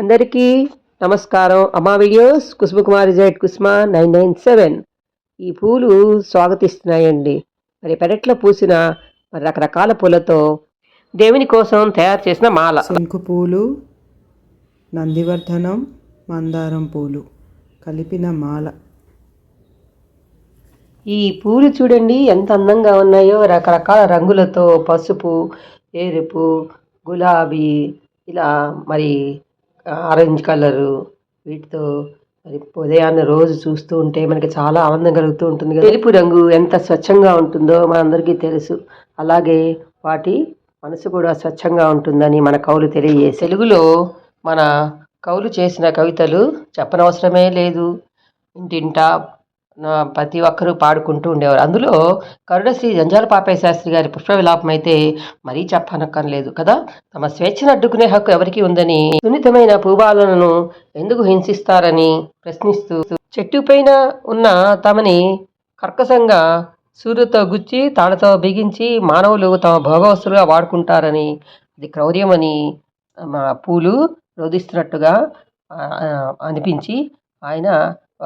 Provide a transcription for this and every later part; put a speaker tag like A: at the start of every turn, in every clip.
A: అందరికీ నమస్కారం అమ్మా వీడియోస్ కుసుమకుమారి జైట్ కుసుమ నైన్ నైన్ సెవెన్ ఈ పూలు స్వాగతిస్తున్నాయండి మరి పెరట్లో పూసిన మరి రకరకాల పూలతో దేవుని కోసం తయారు చేసిన మాల
B: శంకు పూలు నందివర్ధనం మందారం పూలు కలిపిన మాల
A: ఈ పూలు చూడండి ఎంత అందంగా ఉన్నాయో రకరకాల రంగులతో పసుపు ఎరుపు గులాబీ ఇలా మరి ఆరెంజ్ కలరు వీటితో మరి ఉదయాన్నే రోజు చూస్తూ ఉంటే మనకి చాలా ఆనందం కలుగుతూ ఉంటుంది కదా ఎరుపు రంగు ఎంత స్వచ్ఛంగా ఉంటుందో మనందరికీ తెలుసు అలాగే వాటి మనసు కూడా స్వచ్ఛంగా ఉంటుందని మన కవులు తెలియజేసి తెలుగులో మన కవులు చేసిన కవితలు చెప్పనవసరమే లేదు ఇంటింటా ప్రతి ఒక్కరూ పాడుకుంటూ ఉండేవారు అందులో శ్రీ జంజాల పాపయ్య శాస్త్రి గారి పుష్ప విలాపం అయితే మరీ చెప్పనక్కర్లేదు కదా తమ స్వేచ్ఛను అడ్డుకునే హక్కు ఎవరికి ఉందని సున్నితమైన పూబాలను ఎందుకు హింసిస్తారని ప్రశ్నిస్తూ పైన ఉన్న తమని కర్కశంగా సూర్యుతో గుచ్చి తాళతో బిగించి మానవులు తమ భోగవస్తులుగా వాడుకుంటారని అది క్రౌర్యమని పూలు రోధిస్తున్నట్టుగా అనిపించి ఆయన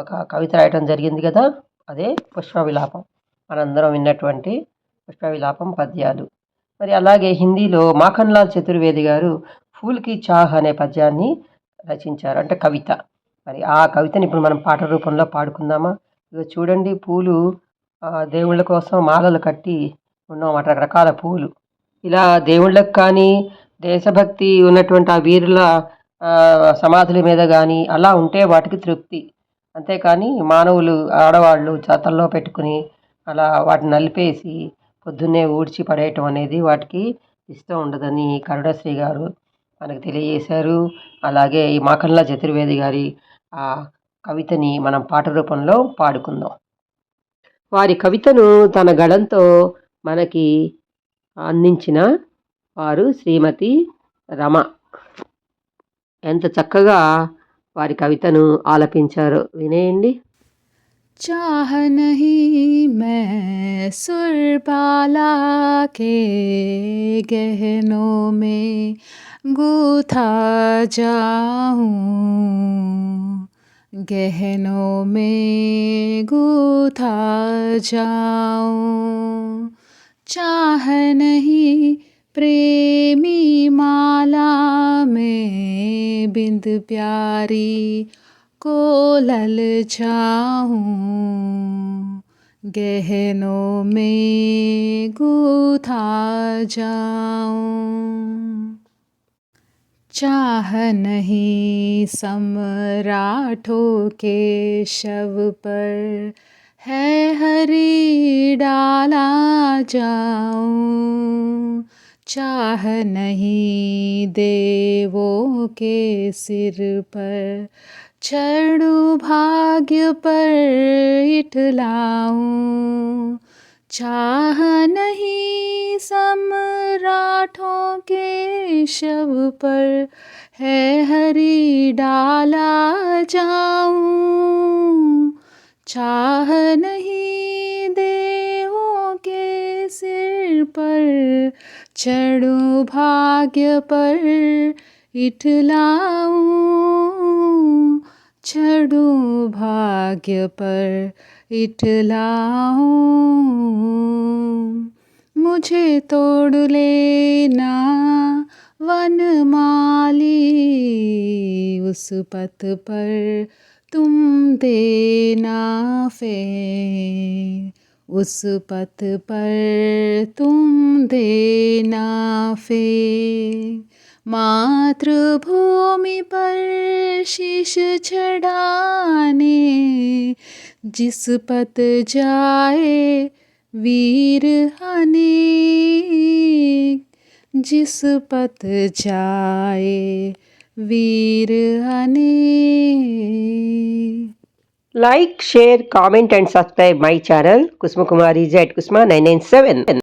A: ఒక కవిత రాయటం జరిగింది కదా అదే పుష్పవిలాపం మనందరం విన్నటువంటి పుష్పవిలాపం పద్యాలు మరి అలాగే హిందీలో మాఖన్లాల్ చతుర్వేది గారు ఫూల్కి చాహ్ అనే పద్యాన్ని రచించారు అంటే కవిత మరి ఆ కవితని ఇప్పుడు మనం పాట రూపంలో పాడుకుందామా ఇదో చూడండి పూలు దేవుళ్ళ కోసం మాలలు కట్టి అట రకరకాల పూలు ఇలా దేవుళ్ళకు కానీ దేశభక్తి ఉన్నటువంటి ఆ వీరుల సమాధుల మీద కానీ అలా ఉంటే వాటికి తృప్తి అంతేకాని మానవులు ఆడవాళ్ళు చేతల్లో పెట్టుకుని అలా వాటిని నలిపేసి పొద్దున్నే ఊడ్చి పడేయటం అనేది వాటికి ఇష్టం ఉండదని కరుణశ్రీ గారు మనకు తెలియజేశారు అలాగే ఈ మాకన్ల చతుర్వేది గారి ఆ కవితని మనం పాట రూపంలో పాడుకుందాం వారి కవితను తన గళంతో మనకి అందించిన వారు శ్రీమతి రమ ఎంత చక్కగా వారి కవితను ఆలపించారో వినేయండి
C: चाह नहीं मैं सुरबाला के गहनों में गूथा जाऊं गहनों में गूथा जाऊं चाह नहीं प्रेमी माला में बिंद प्यारी को लल छाऊं गहनों में गुथा जाऊं चाह नहीं सम्राठों के शव पर है हरी डाला जा चाह नहीं देवों के सिर पर क्षणु भाग्य पर इठलाऊं चाह नहीं सम्राटों के शव पर है हरी डाला जाऊं चाह नहीं देवों के सिर पर चढ़ो भाग्य पर इठलाऊं चढ़ो भाग्य पर इठलाऊं मुझे तोड़ लेना वन माली उस पथ पर तुम देना फे उस पथ पर तुम देना फे मातृभूमि पर शीश चढ़ाने जिस पथ जाए वीर अनेक जिस पथ जाए वीर अनेक
A: Like, share, comment and subscribe my channel Kusma Kumari Z Kusma 997.